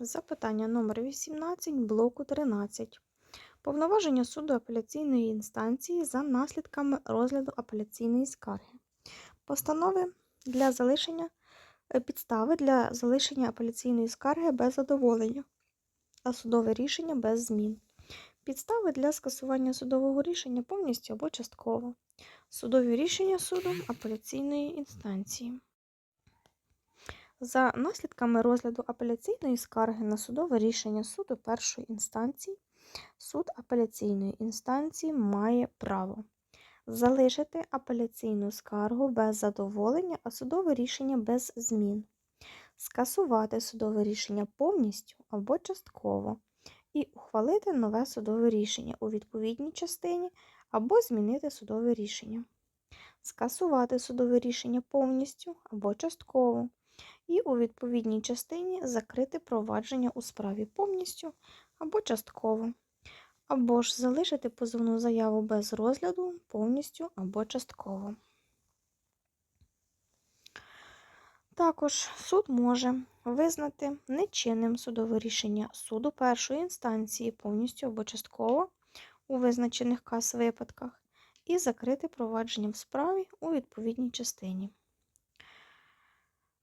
Запитання номер 18 блоку 13. Повноваження суду апеляційної інстанції за наслідками розгляду апеляційної скарги. Постанови для залишення е, підстави для залишення апеляційної скарги без задоволення, а судове рішення без змін. Підстави для скасування судового рішення повністю або частково. Судові рішення суду апеляційної інстанції. За наслідками розгляду апеляційної скарги на судове рішення суду першої інстанції, суд апеляційної інстанції має право залишити апеляційну скаргу без задоволення, а судове рішення без змін, скасувати судове рішення повністю або частково і ухвалити нове судове рішення у відповідній частині або змінити судове рішення, скасувати судове рішення повністю або частково і у відповідній частині закрити провадження у справі повністю або частково, або ж залишити позовну заяву без розгляду повністю або частково. Також суд може визнати нечинним судове рішення суду першої інстанції повністю або частково у визначених каз випадках і закрити провадження в справі у відповідній частині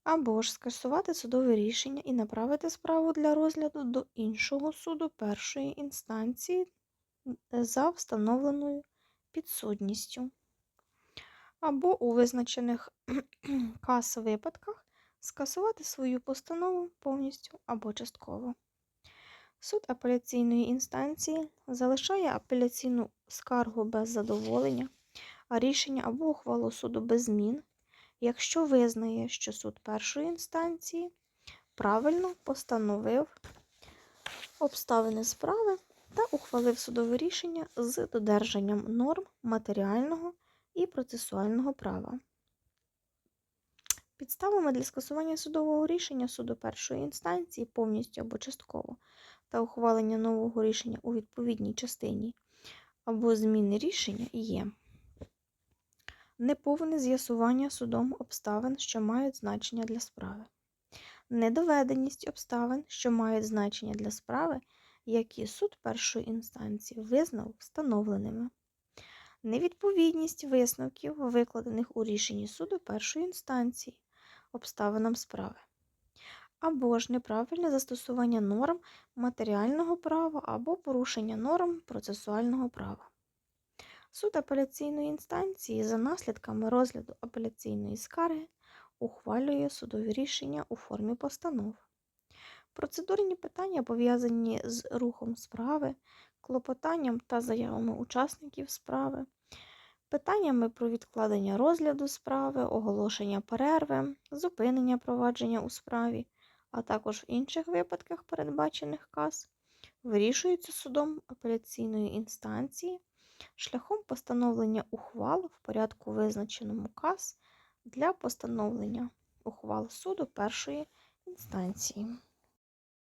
або ж скасувати судове рішення і направити справу для розгляду до іншого суду першої інстанції за встановленою підсудністю, або у визначених кас випадках скасувати свою постанову повністю або частково. Суд апеляційної інстанції залишає апеляційну скаргу без задоволення, а рішення або ухвалу суду без змін якщо визнає, що суд першої інстанції правильно постановив обставини справи та ухвалив судове рішення з додержанням норм матеріального і процесуального права. Підставами для скасування судового рішення суду першої інстанції повністю або частково та ухвалення нового рішення у відповідній частині або зміни рішення є неповне з'ясування судом обставин, що мають значення для справи, недоведеність обставин, що мають значення для справи, які суд першої інстанції визнав встановленими, невідповідність висновків, викладених у рішенні суду першої інстанції, обставинам справи. Або ж неправильне застосування норм матеріального права або порушення норм процесуального права. Суд апеляційної інстанції за наслідками розгляду апеляційної скарги ухвалює судові рішення у формі постанов. Процедурні питання пов'язані з рухом справи, клопотанням та заявами учасників справи, питаннями про відкладення розгляду справи, оголошення перерви, зупинення провадження у справі, а також в інших випадках, передбачених каз, вирішуються судом апеляційної інстанції шляхом постановлення ухвал в порядку, визначеному КАС для постановлення ухвал суду першої інстанції.